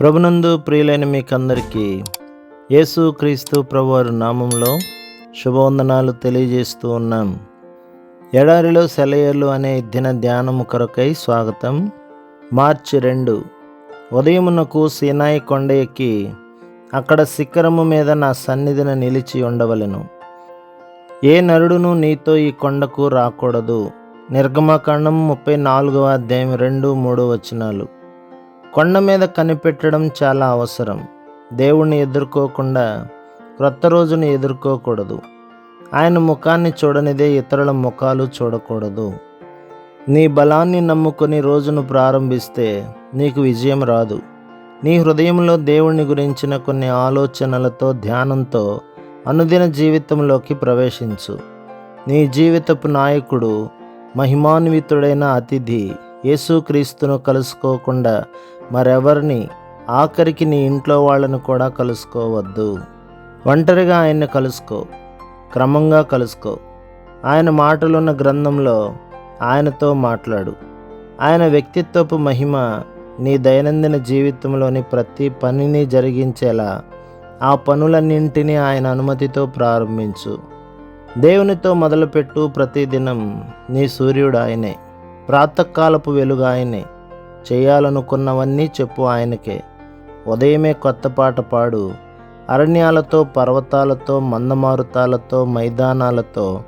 ప్రభునందు ప్రియులైన మీకందరికీ యేసు క్రీస్తు ప్రభువారి నామంలో శుభవందనాలు తెలియజేస్తూ ఉన్నాం. ఎడారిలో సెలయర్లు అనే దిన ధ్యానము కొరకై స్వాగతం. మార్చి రెండు. ఉదయమునకు సీనాయి కొండ ఎక్కి అక్కడ శిఖరము మీద నా సన్నిధిన నిలిచి ఉండవలెను. ఏ నరుడును నీతో ఈ కొండకు రాకూడదు. నిర్గమకాండం ముప్పై నాలుగవ అధ్యాయం రెండు మూడు వచనాలు. కొండ మీద కనిపెట్టడం చాలా అవసరం. దేవుణ్ణి ఎదుర్కోకుండా క్రొత్త రోజుని ఎదుర్కోకూడదు. ఆయన ముఖాన్ని చూడనిదే ఇతరుల ముఖాలు చూడకూడదు. నీ బలాన్ని నమ్ముకొని రోజును ప్రారంభిస్తే నీకు విజయం రాదు. నీ హృదయంలో దేవుణ్ణి గురించిన కొన్ని ఆలోచనలతో ధ్యానంతో అనుదిన జీవితంలోకి ప్రవేశించు. నీ జీవితపు నాయకుడు మహిమాన్వితుడైన అతిథి యేసుక్రీస్తును కలుసుకోకుండా మరెవరిని? ఆఖరికి నీ ఇంట్లో వాళ్ళను కూడా కలుసుకోవద్దు. ఒంటరిగా ఆయన్ని కలుసుకో. క్రమంగా కలుసుకో. ఆయన మాటలున్న గ్రంథంలో ఆయనతో మాట్లాడు. ఆయన వ్యక్తిత్వపు మహిమ నీ దైనందిన జీవితంలోని ప్రతి పనిని జరిగించేలా ఆ పనులన్నింటినీ ఆయన అనుమతితో ప్రారంభించు. దేవునితో మొదలుపెట్టు ప్రతిదినం నీ సూర్యుడు ఆయనే. ప్రాతకాలపు వెలుగు ఆయనే. చేయాలనుకున్నవన్నీ చెప్పు ఆయనకే. ఉదయమే కొత్త పాట పాడు. అరణ్యాలతో పర్వతాలతో మందమారుతాలతో మైదానాలతో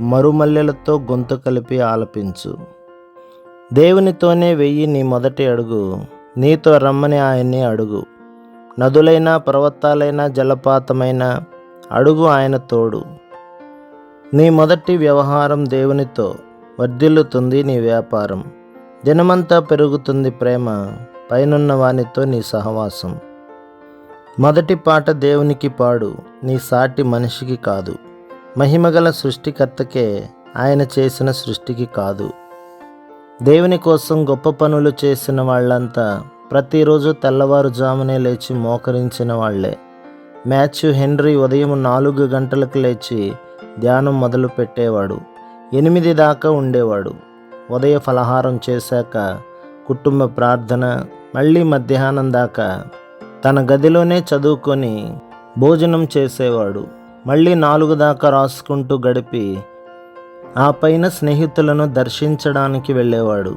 మరుమల్లెలతో గొంతు కలిపి ఆలపించు. దేవునితోనే వెయ్యి నీ మొదటి అడుగు. నీతో రమ్మని ఆయన్ని అడుగు. నదులైన పర్వతాలైన జలపాతమైన అడుగు ఆయన తోడు. నీ మొదటి వ్యవహారం దేవునితో వర్ధిల్లుతుంది నీ వ్యాపారం. దినమంతా పెరుగుతుంది ప్రేమ పైనున్న వానితో నీ సహవాసం. మొదటి పాట దేవునికి పాడు నీ సాటి మనిషికి కాదు. మహిమగల సృష్టికర్తకే ఆయన చేసిన సృష్టికి కాదు. దేవుని కోసం గొప్ప పనులు చేసిన వాళ్ళంతా ప్రతిరోజు తెల్లవారుజామునే లేచి మోకరించిన వాళ్ళే మ్యాథ్యూ హెన్రీ ఉదయం నాలుగు గంటలకు లేచి ధ్యానం మొదలు పెట్టేవాడు ఎనిమిది దాకా ఉండేవాడు. ఉదయ ఫలహారం చేశాక కుటుంబ ప్రార్థన మళ్ళీ మధ్యాహ్నం దాకా తన గదిలోనే చదువుకొని భోజనం చేసేవాడు. మళ్ళీ నాలుగు దాకా రాసుకుంటూ గడిపి ఆ పైన స్నేహితులను దర్శించడానికి వెళ్ళేవాడు.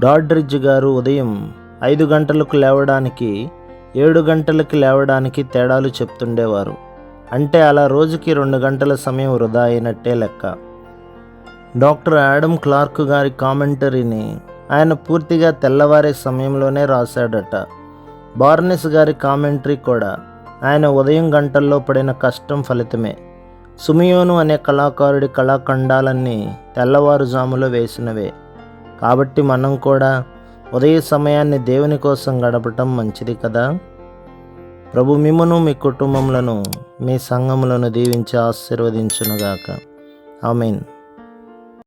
డాడ్రిడ్జ్ గారు ఉదయం ఐదు గంటలకు లేవడానికి ఏడు గంటలకు లేవడానికి తేడాలు చెప్తుండేవారు. అంటే అలా రోజుకి రెండు గంటల సమయం వృధా అయినట్టే లెక్క. డాక్టర్ యాడమ్ క్లార్క్ గారి కామెంటరీని ఆయన పూర్తిగా తెల్లవారే సమయంలోనే రాశాడట. బార్నెస్ గారి కామెంటరీ కూడా ఆయన ఉదయం గంటల్లో పడిన కష్టం ఫలితమే. సుమియోను అనే కళాకారుడి కళాఖండాలన్నీ తెల్లవారుజాములో వేసినవే. కాబట్టి మనం కూడా ఉదయ సమయాన్ని దేవుని కోసం గడపటం మంచిది కదా? ప్రభు మిమ్మను మీ కుటుంబములను మీ సంఘములను దీవించి ఆశీర్వదించునుగాక. మీన్